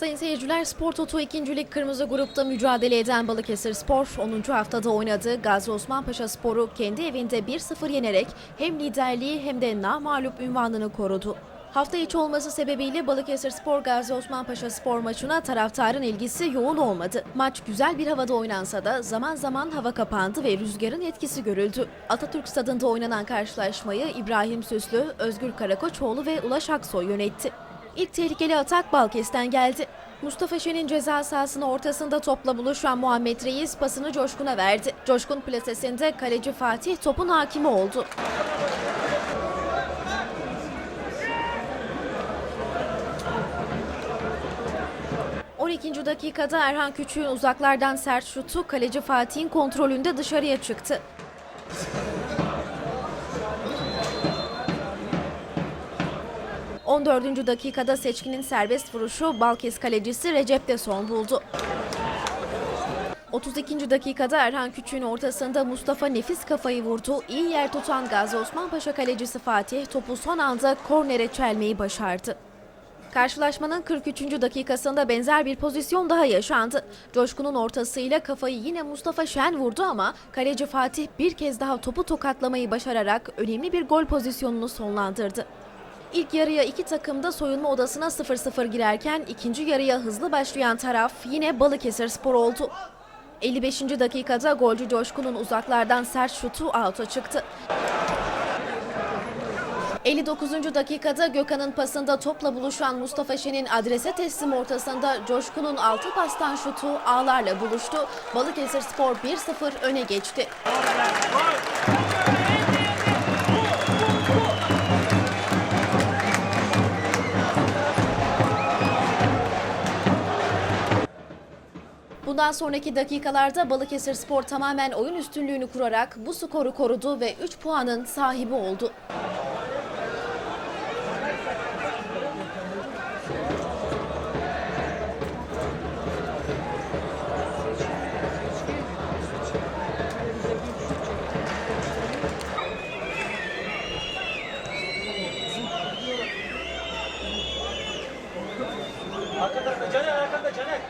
Sayın seyirciler Spor Toto 2. Lig Kırmızı Grup'ta mücadele eden Balıkesir Spor 10. haftada oynadığı Gazi Osman Spor'u kendi evinde 1-0 yenerek hem liderliği hem de namağlup ünvanını korudu. Hafta içi olması sebebiyle Balıkesir Spor Gazi Osman Spor maçına taraftarın ilgisi yoğun olmadı. Maç güzel bir havada oynansa da zaman zaman hava kapandı ve rüzgarın etkisi görüldü. Atatürk Stadında oynanan karşılaşmayı İbrahim Süslü, Özgür Karakoçoğlu ve Ulaş Aksoy yönetti. İlk tehlikeli atak Balkes'ten geldi. Mustafa Şen'in ceza sahasının ortasında topla buluşan Muhammed Reis pasını Coşkun'a verdi. Coşkun plasesinde kaleci Fatih topun hakimi oldu. ...12. dakikada Erhan Küçük'ün uzaklardan sert şutu kaleci Fatih'in kontrolünde dışarıya çıktı. ...14. dakikada Seçkin'in serbest vuruşu Balkes kalecisi Recep'te son buldu. 32. dakikada Erhan Küçük'ün ortasında Mustafa nefis kafayı vurdu. İyi yer tutan Gazi Osman kalecisi Fatih topu son anda kornere çelmeyi başardı. Karşılaşmanın 43. dakikasında benzer bir pozisyon daha yaşandı. Coşkun'un ortasıyla kafayı yine Mustafa Şen vurdu ama kaleci Fatih bir kez daha topu tokatlamayı başararak önemli bir gol pozisyonunu sonlandırdı. İlk yarıya iki takım da soyunma odasına 0-0 girerken ikinci yarıya hızlı başlayan taraf yine Balıkesir Spor oldu. 55. dakikada golcü Coşkun'un uzaklardan sert şutu out'a çıktı. 59. dakikada Gökhan'ın pasında topla buluşan Mustafa Şen'in adrese teslim ortasında Coşkun'un altı pastan şutu ağlarla buluştu. Balıkesir Spor 1-0 öne geçti. Bundan sonraki dakikalarda Balıkesir Spor tamamen oyun üstünlüğünü kurarak bu skoru korudu ve 3 puanın sahibi oldu. Arka tarafta Caner, arkanda Caner.